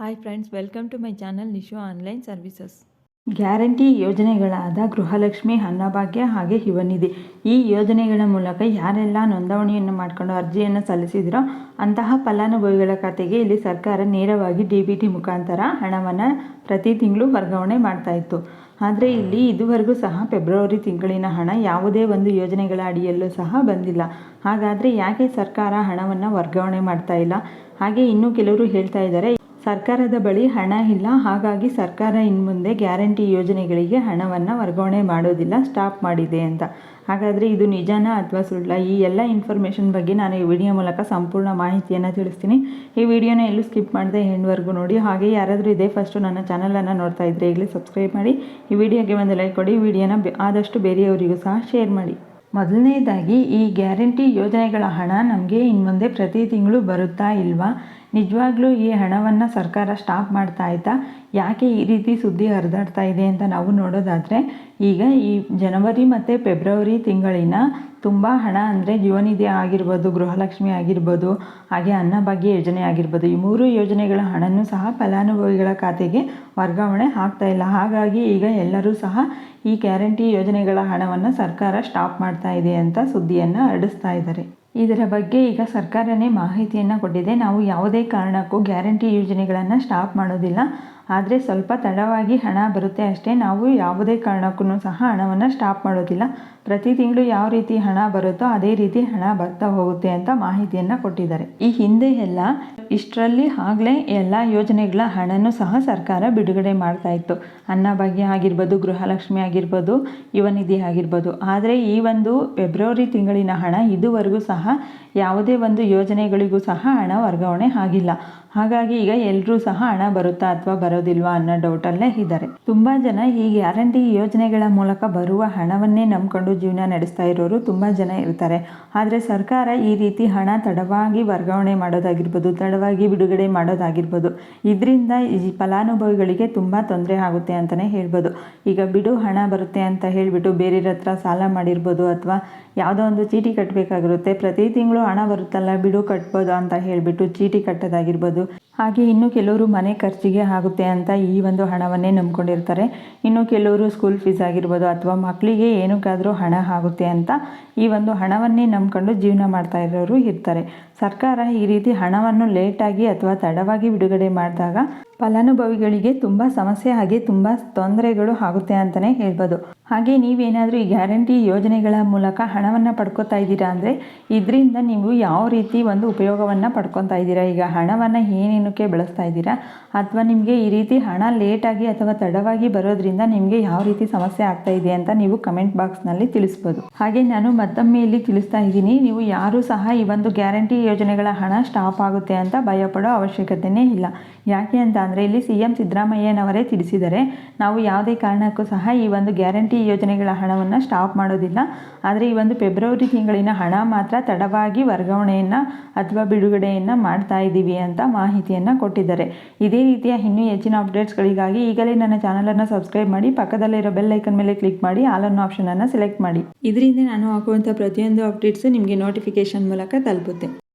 Hi friends welcome to my channel Nishu online services guarantee ಯೋಜನೆಗಳಾದ Gruhalakshmi, Annabhagya ಹಾಗೆ ಯುವನಿಧಿ. ಈ ಯೋಜನೆಗಳ ಮೂಲಕ ಯಾರೆಲ್ಲ ನೋಂದಣಿಯನ್ನು ಮಾಡಿಕೊಂಡು ಅರ್ಜಿಯನ್ನು ಸಲ್ಲಿಸಿದ್ರೋ ಅಂತಹ ಫಲಾನುಭವಿಗಳ ಖಾತೆಗೆ ಇಲ್ಲಿ ಸರ್ಕಾರ ನೇರವಾಗಿ ಡಿ ಬಿ ಟಿ ಮುಖಾಂತರ ಹಣವನ್ನು ಪ್ರತಿ ತಿಂಗಳು ವರ್ಗಾವಣೆ ಮಾಡ್ತಾ ಇತ್ತು. ಆದರೆ ಇಲ್ಲಿ ಇದುವರೆಗೂ ಸಹ ಫೆಬ್ರವರಿ ತಿಂಗಳಿನ ಹಣ ಯಾವುದೇ ಒಂದು ಯೋಜನೆಗಳ ಅಡಿಯಲ್ಲೂ ಸಹ ಬಂದಿಲ್ಲ. ಹಾಗಾದರೆ ಯಾಕೆ ಸರ್ಕಾರ ಹಣವನ್ನು ವರ್ಗಾವಣೆ ಮಾಡ್ತಾ ಇಲ್ಲ? ಹಾಗೆ ಇನ್ನೂ ಕೆಲವರು ಹೇಳ್ತಾ ಇದ್ದಾರೆ ಸರ್ಕಾರದ ಬಳಿ ಹಣ ಇಲ್ಲ. ಹಾಗಾಗಿ ಸರ್ಕಾರ ಇನ್ನು ಮುಂದೆ ಗ್ಯಾರಂಟಿ ಯೋಜನೆಗಳಿಗೆ ಹಣವನ್ನು ವರ್ಗಾವಣೆ ಮಾಡೋದಿಲ್ಲ, ಸ್ಟಾಪ್ ಮಾಡಿದೆ ಅಂತ. ಹಾಗಾದರೆ ಇದು ನಿಜನಾ ಅಥವಾ ಸುಳ್ಳ? ಈ ಎಲ್ಲ ಇನ್ಫಾರ್ಮೇಷನ್ ಬಗ್ಗೆ ನಾನು ಈ ವಿಡಿಯೋ ಮೂಲಕ ಸಂಪೂರ್ಣ ಮಾಹಿತಿಯನ್ನು ತಿಳಿಸ್ತೀನಿ. ಈ ವಿಡಿಯೋನ ಎಲ್ಲೂ ಸ್ಕಿಪ್ ಮಾಡದೆ ಎಂಡ್ವರೆಗೂ ನೋಡಿ. ಹಾಗೆ ಯಾರಾದರೂ ಇದೇ ಫಸ್ಟು ನನ್ನ ಚಾನಲನ್ನು ನೋಡ್ತಾ ಇದ್ದರೆ ಈಗಲೇ ಸಬ್ಸ್ಕ್ರೈಬ್ ಮಾಡಿ. ಈ ವಿಡಿಯೋಗೆ ಒಂದು ಲೈಕ್ ಕೊಡಿ. ವಿಡಿಯೋನ ಆದಷ್ಟು ಬೇರೆಯವರಿಗೂ ಸಹ ಶೇರ್ ಮಾಡಿ. ಮೊದಲನೇದಾಗಿ ಈ ಗ್ಯಾರಂಟಿ ಯೋಜನೆಗಳ ಹಣ ನಮಗೆ ಇನ್ನು ಮುಂದೆ ಪ್ರತಿ ತಿಂಗಳು ಬರುತ್ತಾ ಇಲ್ವಾ? ನಿಜವಾಗ್ಲೂ ಈ ಹಣವನ್ನು ಸರ್ಕಾರ ಸ್ಟಾಪ್ ಮಾಡ್ತಾ ಆಯ್ತಾ ಯಾಕೆ ಈ ರೀತಿ ಸುದ್ದಿ ಹರಿದಾಡ್ತಾ ಇದೆ ಅಂತ ನಾವು ನೋಡೋದಾದರೆ, ಈಗ ಈ ಜನವರಿ ಮತ್ತು ಫೆಬ್ರವರಿ ತಿಂಗಳಿನ ತುಂಬ ಹಣ ಅಂದರೆ ಜೀವನಿಧಿ ಆಗಿರ್ಬೋದು, ಗೃಹಲಕ್ಷ್ಮಿ ಆಗಿರ್ಬೋದು, ಹಾಗೆ ಅನ್ನಭಾಗ್ಯ ಯೋಜನೆ ಆಗಿರ್ಬೋದು, ಈ ಮೂರು ಯೋಜನೆಗಳ ಹಣನೂ ಸಹ ಫಲಾನುಭವಿಗಳ ಖಾತೆಗೆ ವರ್ಗಾವಣೆ ಆಗ್ತಾ ಇಲ್ಲ. ಹಾಗಾಗಿ ಈಗ ಎಲ್ಲರೂ ಸಹ ಈ ಗ್ಯಾರಂಟಿ ಯೋಜನೆಗಳ ಹಣವನ್ನು ಸರ್ಕಾರ ಸ್ಟಾಪ್ ಮಾಡ್ತಾ ಇದೆ ಅಂತ ಸುದ್ದಿಯನ್ನು ಹರಡಿಸ್ತಾ ಇದ್ದಾರೆ. ಇದರ ಬಗ್ಗೆ ಈಗ ಸರ್ಕಾರನೇ ಮಾಹಿತಿಯನ್ನು ಕೊಟ್ಟಿದೆ. ನಾವು ಯಾವುದೇ ಕಾರಣಕ್ಕೂ ಗ್ಯಾರಂಟಿ ಯೋಜನೆಗಳನ್ನು ಸ್ಟಾಪ್ ಮಾಡೋದಿಲ್ಲ. ಆದರೆ ಸ್ವಲ್ಪ ತಡವಾಗಿ ಹಣ ಬರುತ್ತೆ ಅಷ್ಟೇ. ನಾವು ಯಾವುದೇ ಕಾರಣಕ್ಕೂ ಸಹ ಹಣವನ್ನು ಸ್ಟಾಪ್ ಮಾಡೋದಿಲ್ಲ. ಪ್ರತಿ ತಿಂಗಳು ಯಾವ ರೀತಿ ಹಣ ಬರುತ್ತೋ ಅದೇ ರೀತಿ ಹಣ ಬರ್ತಾ ಹೋಗುತ್ತೆ ಅಂತ ಮಾಹಿತಿಯನ್ನು ಕೊಟ್ಟಿದ್ದಾರೆ. ಈ ಹಿಂದೆ ಎಲ್ಲ ಇಷ್ಟರಲ್ಲಿ ಆಗಲೇ ಎಲ್ಲ ಯೋಜನೆಗಳ ಹಣನೂ ಸಹ ಸರ್ಕಾರ ಬಿಡುಗಡೆ ಮಾಡ್ತಾ ಇತ್ತು. ಅನ್ನಭಾಗ್ಯ ಆಗಿರ್ಬೋದು, ಗೃಹಲಕ್ಷ್ಮಿ ಆಗಿರ್ಬೋದು, ಯುವನಿಧಿ ಆಗಿರ್ಬೋದು. ಆದರೆ ಈ ಒಂದು ಫೆಬ್ರವರಿ ತಿಂಗಳಿನ ಹಣ ಇದುವರೆಗೂ ಸಹ ಯಾವುದೇ ಒಂದು ಯೋಜನೆಗಳಿಗೂ ಸಹ ಹಣ ವರ್ಗಾವಣೆ ಆಗಿಲ್ಲ. ಹಾಗಾಗಿ ಈಗ ಎಲ್ಲರೂ ಸಹ ಹಣ ಬರುತ್ತಾ ಅಥವಾ ಬರೋದಿಲ್ವಾ ಅನ್ನೋ ಡೌಟಲ್ಲೇ ಇದ್ದಾರೆ. ತುಂಬ ಜನ ಈ ಗ್ಯಾರಂಟಿ ಯೋಜನೆಗಳ ಮೂಲಕ ಬರುವ ಹಣವನ್ನೇ ನಂಬಿಕೊಂಡು ಜೀವನ ನಡೆಸ್ತಾ ಇರೋರು ತುಂಬ ಜನ ಇರ್ತಾರೆ. ಆದರೆ ಸರ್ಕಾರ ಈ ರೀತಿ ಹಣ ತಡವಾಗಿ ವರ್ಗಾವಣೆ ಮಾಡೋದಾಗಿರ್ಬೋದು, ತಡವಾಗಿ ಬಿಡುಗಡೆ ಮಾಡೋದಾಗಿರ್ಬೋದು, ಇದರಿಂದ ಈ ಫಲಾನುಭವಿಗಳಿಗೆ ತುಂಬ ತೊಂದರೆ ಆಗುತ್ತೆ ಅಂತಲೇ ಹೇಳ್ಬೋದು. ಈಗ ಬಿಡು ಹಣ ಬರುತ್ತೆ ಅಂತ ಹೇಳಿಬಿಟ್ಟು ಬೇರೆಯವ್ರ ಹತ್ರ ಸಾಲ ಮಾಡಿರ್ಬೋದು ಅಥವಾ ಯಾವುದೋ ಒಂದು ಚೀಟಿ ಕಟ್ಟಬೇಕಾಗಿರುತ್ತೆ ಪ್ರತಿ ತಿಂಗಳು ಹಣ ಬರುತ್ತಲ್ಲ, ಬಿಡು ಕಟ್ಬೋದು ಅಂತ ಹೇಳಿಬಿಟ್ಟು ಚೀಟಿ ಕಟ್ಟೋದಾಗಿರ್ಬೋದು. ಹಾಗೆ ಇನ್ನು ಕೆಲವರು ಮನೆ ಖರ್ಚಿಗೆ ಆಗುತ್ತೆ ಅಂತ ಈ ಒಂದು ಹಣವನ್ನೇ ನಂಬ್ಕೊಂಡಿರ್ತಾರೆ. ಇನ್ನು ಕೆಲವರು ಸ್ಕೂಲ್ ಫೀಸ್ ಆಗಿರ್ಬೋದು ಅಥವಾ ಮಕ್ಕಳಿಗೆ ಏನಕ್ಕಾದರೂ ಹಣ ಆಗುತ್ತೆ ಅಂತ ಈ ಒಂದು ಹಣವನ್ನೇ ನಂಬ್ಕೊಂಡು ಜೀವನ ಮಾಡ್ತಾ ಇರೋರು ಇರ್ತಾರೆ. ಸರ್ಕಾರ ಈ ರೀತಿ ಹಣವನ್ನು ಲೇಟಾಗಿ ಅಥವಾ ತಡವಾಗಿ ಬಿಡುಗಡೆ ಮಾಡಿದಾಗ ಫಲಾನುಭವಿಗಳಿಗೆ ತುಂಬ ಸಮಸ್ಯೆ ಹಾಗೆ ತುಂಬ ತೊಂದರೆಗಳು ಆಗುತ್ತೆ ಅಂತಲೇ ಹೇಳ್ಬೋದು. ಹಾಗೆ ನೀವೇನಾದರೂ ಈ ಗ್ಯಾರಂಟಿ ಯೋಜನೆಗಳ ಮೂಲಕ ಹಣವನ್ನು ಪಡ್ಕೊತಾ ಇದ್ದೀರಾ ಅಂದರೆ ಇದರಿಂದ ನೀವು ಯಾವ ರೀತಿ ಒಂದು ಉಪಯೋಗವನ್ನು ಪಡ್ಕೊತಾ ಇದ್ದೀರಾ? ಈಗ ಹಣವನ್ನು ಏನೇನಕ್ಕೆ ಬಳಸ್ತಾ ಇದ್ದೀರಾ? ಅಥವಾ ನಿಮಗೆ ಈ ರೀತಿ ಹಣ ಲೇಟಾಗಿ ಅಥವಾ ತಡವಾಗಿ ಬರೋದ್ರಿಂದ ನಿಮಗೆ ಯಾವ ರೀತಿ ಸಮಸ್ಯೆ ಆಗ್ತಾ ಇದೆ ಅಂತ ನೀವು ಕಮೆಂಟ್ ಬಾಕ್ಸ್ನಲ್ಲಿ ತಿಳಿಸ್ಬೋದು. ಹಾಗೆ ನಾನು ಮತ್ತೊಮ್ಮೆ ಇಲ್ಲಿ ತಿಳಿಸ್ತಾ ಇದ್ದೀನಿ, ನೀವು ಯಾರೂ ಸಹ ಈ ಒಂದು ಗ್ಯಾರಂಟಿ ಯೋಜನೆಗಳ ಹಣ ಸ್ಟಾಪ್ ಆಗುತ್ತೆ ಅಂತ ಭಯಪಡೋ ಅವಶ್ಯಕತೆಯೇ ಇಲ್ಲ. ಯಾಕೆ ಅಂತ ಅಂದರೆ ಇಲ್ಲಿ ಸಿ ಎಂ ಸಿದ್ದರಾಮಯ್ಯನವರೇ ತಿಳಿಸಿದರೆ ನಾವು ಯಾವುದೇ ಕಾರಣಕ್ಕೂ ಸಹ ಈ ಒಂದು ಗ್ಯಾರಂಟಿ ಯೋಜನೆಗಳ ಹಣವನ್ನು ಸ್ಟಾಪ್ ಮಾಡೋದಿಲ್ಲ. ಆದರೆ ಈ ಒಂದು ಫೆಬ್ರವರಿ ತಿಂಗಳಿನ ಹಣ ಮಾತ್ರ ತಡವಾಗಿ ವರ್ಗಾವಣೆಯನ್ನು ಅಥವಾ ಬಿಡುಗಡೆಯನ್ನು ಮಾಡ್ತಾ ಇದ್ದೀವಿ ಅಂತ ಮಾಹಿತಿಯನ್ನು ಕೊಟ್ಟಿದ್ದಾರೆ. ಇದೇ ರೀತಿಯ ಇನ್ನೂ ಹೆಚ್ಚಿನ ಅಪ್ಡೇಟ್ಸ್ಗಳಿಗಾಗಿ ಈಗಲೇ ನನ್ನ ಚಾನಲನ್ನು ಸಬ್ಸ್ಕ್ರೈಬ್ ಮಾಡಿ ಪಕ್ಕದಲ್ಲಿರೋ ಬೆಲ್ ಐಕನ್ ಮೇಲೆ ಕ್ಲಿಕ್ ಮಾಡಿ ಆಲ್ ಅನ್ನೋ ಆಪ್ಷನನ್ನು ಸೆಲೆಕ್ಟ್ ಮಾಡಿ. ಇದರಿಂದ ನಾನು ಹಾಕುವಂಥ ಪ್ರತಿಯೊಂದು ಅಪ್ಡೇಟ್ಸು ನಿಮಗೆ ನೋಟಿಫಿಕೇಷನ್ ಮೂಲಕ ತಲುಪುತ್ತೆ.